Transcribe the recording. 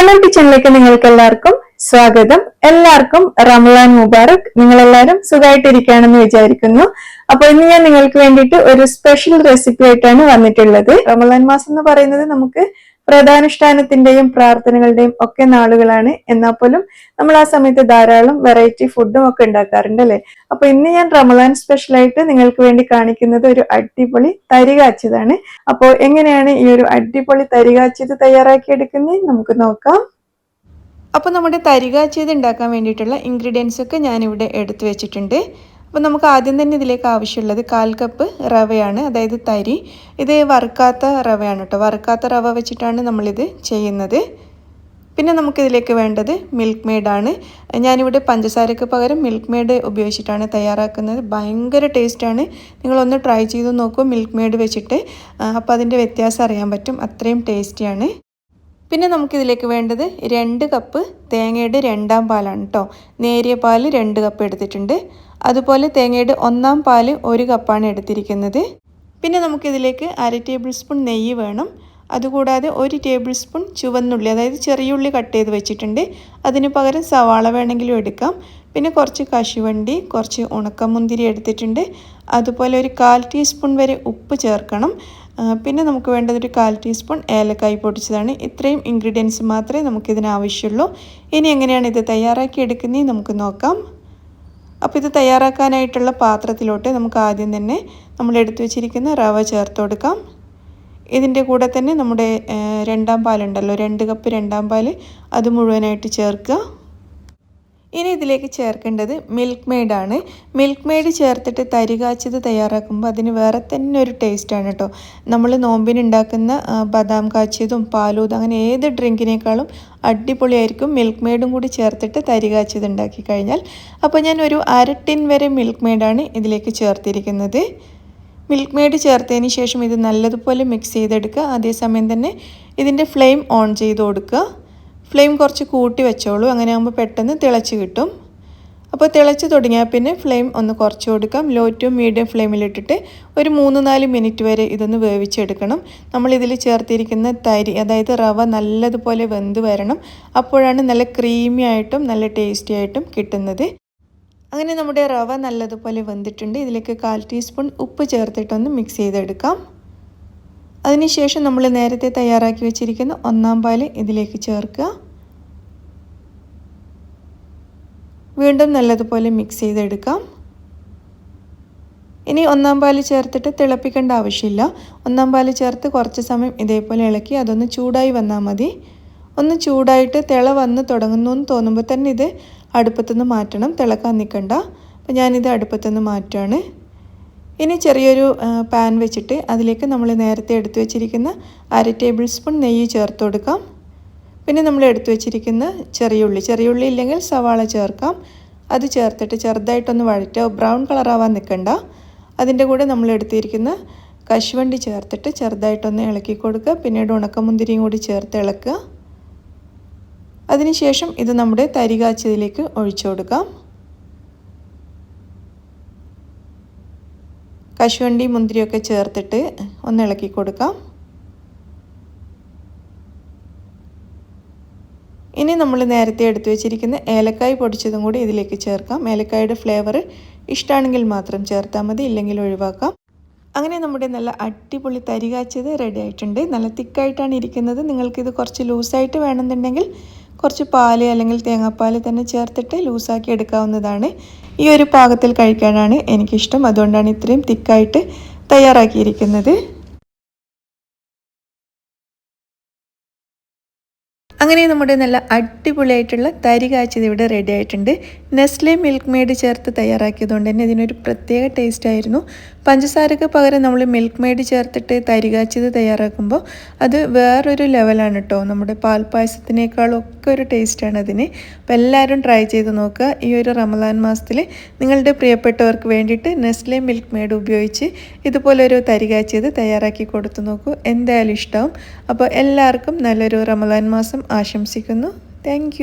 റമലാൻ കിച്ചണിലേക്ക് നിങ്ങൾക്ക് എല്ലാവർക്കും സ്വാഗതം. എല്ലാവർക്കും റമലാൻ മുബാറക്. നിങ്ങൾ എല്ലാവരും സുഖമായിട്ടിരിക്കുകയാണെന്ന് വിചാരിക്കുന്നു. അപ്പൊ ഇന്ന് ഞാൻ നിങ്ങൾക്ക് വേണ്ടിയിട്ട് ഒരു സ്പെഷ്യൽ റെസിപ്പി ആയിട്ടാണ് വന്നിട്ടുള്ളത്. റമലാൻ മാസം എന്ന് പറയുന്നത് നമുക്ക് പ്രധാനുഷ്ഠാനത്തിന്റെയും പ്രാർത്ഥനകളുടെയും ഒക്കെ നാളുകളാണ്. എന്നാൽ പോലും നമ്മൾ ആ സമയത്ത് ധാരാളം വെറൈറ്റി ഫുഡും ഒക്കെ ഉണ്ടാക്കാറുണ്ട് അല്ലെ? അപ്പൊ ഇന്ന് ഞാൻ റമദാൻ സ്പെഷ്യലായിട്ട് നിങ്ങൾക്ക് വേണ്ടി കാണിക്കുന്നത് ഒരു അടിപൊളി തരി കാച്ചതാണ് അപ്പോൾ എങ്ങനെയാണ് ഈ ഒരു അടിപൊളി തരി തയ്യാറാക്കി തയ്യാറാക്കിയെടുക്കുന്നത് നമുക്ക് നോക്കാം. അപ്പോൾ നമ്മുടെ തരികാച്ചത് ഉണ്ടാക്കാൻ വേണ്ടിയിട്ടുള്ള ഇൻഗ്രീഡിയൻസ് ഒക്കെ ഞാൻ ഇവിടെ എടുത്തു വെച്ചിട്ടുണ്ട്. അപ്പോൾ നമുക്ക് ആദ്യം തന്നെ ഇതിലേക്ക് ആവശ്യമുള്ളത് കാൽ കപ്പ് റവയാണ് അതായത് തരി. ഇത് വറുക്കാത്ത റവയാണ് കേട്ടോ. വറുക്കാത്ത റവ വെച്ചിട്ടാണ് നമ്മളിത് ചെയ്യുന്നത്. പിന്നെ നമുക്കിതിലേക്ക് വേണ്ടത് മിൽക്ക് മെയ്ഡാണ് ഞാനിവിടെ പഞ്ചസാരയ്ക്ക് പകരം മിൽക്ക് മെയ്ഡ് ഉപയോഗിച്ചിട്ടാണ് തയ്യാറാക്കുന്നത്. ഭയങ്കര ടേസ്റ്റാണ് നിങ്ങളൊന്ന് ട്രൈ ചെയ്ത് നോക്കൂ മിൽക്ക് മെയ്ഡ് വെച്ചിട്ട്. അപ്പോൾ അതിന്റെ വ്യത്യാസം അറിയാൻ പറ്റും. അത്രയും ടേസ്റ്റിയാണ് പിന്നെ നമുക്കിതിലേക്ക് വേണ്ടത് രണ്ട് കപ്പ് തേങ്ങയുടെ രണ്ടാം പാലാണ് കേട്ടോ നേരിയ പാൽ രണ്ട് കപ്പ് എടുത്തിട്ടുണ്ട്. അതുപോലെ തേങ്ങയുടെ ഒന്നാം പാൽ ഒരു കപ്പാണ് എടുത്തിരിക്കുന്നത്. പിന്നെ നമുക്കിതിലേക്ക് അര ടേബിൾ സ്പൂൺ നെയ്യ് വേണം. അതുകൂടാതെ ഒരു ടേബിൾ സ്പൂൺ ചുവന്നുള്ളി അതായത് ചെറിയ ഉള്ളി കട്ട് ചെയ്ത് വെച്ചിട്ടുണ്ട്. അതിന് പകരം സവാള വേണമെങ്കിലും എടുക്കാം. പിന്നെ കുറച്ച് കശുവണ്ടി കുറച്ച് ഉണക്കമുന്തിരി എടുത്തിട്ടുണ്ട്. അതുപോലെ ഒരു കാൽ ടീസ്പൂൺ വരെ ഉപ്പ് ചേർക്കണം. പിന്നെ നമുക്ക് വേണ്ടത് ഒരു കാൽ ടീസ്പൂൺ ഏലക്കായ് പൊടിച്ചതാണ്. ഇത്രയും ഇൻഗ്രീഡിയൻസ് മാത്രമേ നമുക്കിതിന് ആവശ്യമുള്ളൂ ഇനി എങ്ങനെയാണ് ഇത് തയ്യാറാക്കി എടുക്കുന്നത് നമുക്ക് നോക്കാം. അപ്പോൾ ഇത് തയ്യാറാക്കാനായിട്ടുള്ള പാത്രത്തിലോട്ട് നമുക്ക് ആദ്യം തന്നെ നമ്മൾ എടുത്തു വെച്ചിരിക്കുന്ന റവ ചേർത്ത് കൊടുക്കാം. ഇതിന്റെ കൂടെ തന്നെ നമ്മുടെ രണ്ടാം പാലുണ്ടല്ലോ രണ്ട് കപ്പ് രണ്ടാം പാൽ അത് മുഴുവനായിട്ട് ചേർക്കുക. ഇനി ഇതിലേക്ക് ചേർക്കേണ്ടത് മിൽക്ക് മെയ്ഡാണ് മിൽക്ക് മെയ്ഡ് ചേർത്തിട്ട് തരി കാച്ചത് തയ്യാറാക്കുമ്പോൾ അതിന് വേറെ തന്നെ ഒരു ടേസ്റ്റാണ് കേട്ടോ നമ്മൾ നോമ്പിന് ഉണ്ടാക്കുന്ന ബദാം കാച്ചിയതും പാലൂതും അങ്ങനെ ഏത് ഡ്രിങ്കിനേക്കാളും അടിപൊളിയായിരിക്കും മിൽക്ക് മെയ്ഡും കൂടി ചേർത്തിട്ട് തരി കാച്ചത് ഉണ്ടാക്കി കഴിഞ്ഞാൽ. അപ്പോൾ ഞാൻ ഒരു അര ടിൻ വരെ മിൽക്ക് മെയ്ഡാണ് ഇതിലേക്ക് ചേർത്തിരിക്കുന്നത്. മിൽക്ക് മെയ്ഡ് ചേർത്തതിന് ശേഷം ഇത് നല്ലതുപോലെ മിക്സ് ചെയ്തെടുക്കുക. അതേസമയം തന്നെ ഇതിന്റെ ഫ്ലെയിം ഓൺ ചെയ്ത് കൊടുക്കുക. ഫ്ലെയിം കുറച്ച് കൂട്ടി വെച്ചോളൂ. അങ്ങനെ ആകുമ്പോൾ പെട്ടെന്ന് തിളച്ച് കിട്ടും. അപ്പോൾ തിളച്ച് തുടങ്ങിയാൽ പിന്നെ ഫ്ലെയിം ഒന്ന് കുറച്ച് കൊടുക്കാം. ലോ ടു മീഡിയം ഫ്ലെയിമിലിട്ടിട്ട് ഒരു മൂന്ന് നാല് മിനിറ്റ് വരെ ഇതൊന്ന് വേവിച്ചെടുക്കണം. നമ്മൾ ഇതിൽ ചേർത്തിരിക്കുന്ന തരി അതായത് റവ നല്ലതുപോലെ വെന്ത് വരണം. അപ്പോഴാണ് നല്ല ക്രീമി ആയിട്ടും നല്ല ടേസ്റ്റി ആയിട്ടും കിട്ടുന്നത്. അങ്ങനെ നമ്മുടെ റവ നല്ലതുപോലെ വെന്തിട്ടുണ്ട്. ഇതിലേക്ക് കാൽ ടീസ്പൂൺ ഉപ്പ് ചേർത്തിട്ടൊന്ന് മിക്സ് ചെയ്തെടുക്കാം. അതിനുശേഷം നമ്മൾ നേരത്തെ തയ്യാറാക്കി വെച്ചിരിക്കുന്ന ഒന്നാം പാൽ ഇതിലേക്ക് ചേർക്കുക. വീണ്ടും നല്ലതുപോലെ മിക്സ് ചെയ്തെടുക്കാം. ഇനി ഒന്നാം പാൽ ചേർത്തിട്ട് തിളപ്പിക്കേണ്ട ആവശ്യമില്ല. ഒന്നാം പാൽ ചേർത്ത് കുറച്ച് സമയം ഇതേപോലെ ഇളക്കി അതൊന്ന് ചൂടായി വന്നാൽ മതി. ഒന്ന് ചൂടായിട്ട് തിള വന്ന് തുടങ്ങുന്നു എന്ന് തോന്നുമ്പോൾ തന്നെ ഇത് അടുപ്പത്തുനിന്ന് മാറ്റണം. തിളക്കാൻ നിൽക്കണ്ട അപ്പോൾ ഞാനിത് അടുപ്പത്തുനിന്ന് മാറ്റുകയാണ് ഇനി ചെറിയൊരു പാൻ വെച്ചിട്ട് അതിലേക്ക് നമ്മൾ നേരത്തെ എടുത്തു വെച്ചിരിക്കുന്ന അര ടേബിൾ സ്പൂൺ നെയ്യ് ചേർത്ത് കൊടുക്കാം. പിന്നെ നമ്മൾ എടുത്തു വെച്ചിരിക്കുന്ന ചെറിയ ഉള്ളി. ചെറിയ ഉള്ളി ഇല്ലെങ്കിൽ സവാള ചേർക്കാം. അത് ചേർത്തിട്ട് ചെറുതായിട്ടൊന്ന് വഴറ്റുക. ബ്രൗൺ കളറാവാൻ നിൽക്കണ്ട അതിന്റെ കൂടെ നമ്മൾ എടുത്തിരിക്കുന്ന കശുവണ്ടി ചേർത്തിട്ട് ചെറുതായിട്ടൊന്ന് ഇളക്കി കൊടുക്കുക. പിന്നീട് ഉണക്കമുന്തിരിയും കൂടി ചേർത്ത് ഇളക്കുക. അതിനുശേഷം ഇത് നമ്മുടെ തരികാച്ചതിലേക്ക് ഒഴിച്ചു കൊടുക്കാം. കശുവണ്ടി മുന്തിരിയൊക്കെ ചേർത്തിട്ട് ഒന്ന് ഇളക്കി കൊടുക്കാം. ഇനി നമ്മൾ നേരത്തെ എടുത്തു വെച്ചിരിക്കുന്ന ഏലക്കായ് പൊടിച്ചതും കൂടി ഇതിലേക്ക് ചേർക്കാം. ഏലക്കായുടെ ഫ്ലേവർ ഇഷ്ടമാണെങ്കിൽ മാത്രം ചേർത്താൽ മതി ഇല്ലെങ്കിൽ ഒഴിവാക്കാം. അങ്ങനെ നമ്മുടെ നല്ല അടിപൊളി തരികാച്ചത് റെഡി ആയിട്ടുണ്ട്. നല്ല തിക്കായിട്ടാണ് ഇരിക്കുന്നത്. നിങ്ങൾക്കിത് കുറച്ച് ലൂസായിട്ട് വേണമെന്നുണ്ടെങ്കിൽ കുറച്ച് പാൽ അല്ലെങ്കിൽ തേങ്ങാപ്പാൽ തന്നെ ചേർത്തിട്ട് ലൂസാക്കി എടുക്കാവുന്നതാണ്. ഈ ഒരു പാകത്തിൽ കഴിക്കാനാണ് എനിക്കിഷ്ടം. അതുകൊണ്ടാണ് ഇത്രയും തിക്കായിട്ട് തയ്യാറാക്കിയിരിക്കുന്നത്. അങ്ങനെ നമ്മുടെ നല്ല അടിപൊളിയായിട്ടുള്ള തരി കാച്ചത് ഇവിടെ റെഡി ആയിട്ടുണ്ട്. നെസ്ലെ മിൽക്ക് മെയ്ഡ് ചേർത്ത് തയ്യാറാക്കിയതുകൊണ്ട് തന്നെ ഇതിനൊരു പ്രത്യേക ടേസ്റ്റ് ആയിരുന്നു. പഞ്ചസാരക്ക് പകരം നമ്മൾ മിൽക്ക് മെയ്ഡ് ചേർത്തിട്ട് തരി കാച്ചത് തയ്യാറാക്കുമ്പോൾ അത് വേറൊരു ലെവലാണ് കേട്ടോ നമ്മുടെ പാൽപ്പായസത്തിനേക്കാളും ഒക്കെ ഒരു ടേസ്റ്റാണ് അതിന്. അപ്പോൾ എല്ലാവരും ട്രൈ ചെയ്ത് നോക്കുക. ഈ ഒരു റമദാൻ മാസത്തിൽ നിങ്ങളുടെ പ്രിയപ്പെട്ടവർക്ക് വേണ്ടിയിട്ട് നെസ്ലെ മിൽക്ക് മെയ്ഡ് ഉപയോഗിച്ച് ഇതുപോലൊരു തരി കാച്ചത് തയ്യാറാക്കി കൊടുത്തു നോക്കൂ. എന്തായാലും ഇഷ്ടമാവും അപ്പോൾ എല്ലാവർക്കും നല്ലൊരു റമദാൻ മാസം ആശംസിക്കുന്നു. താങ്ക്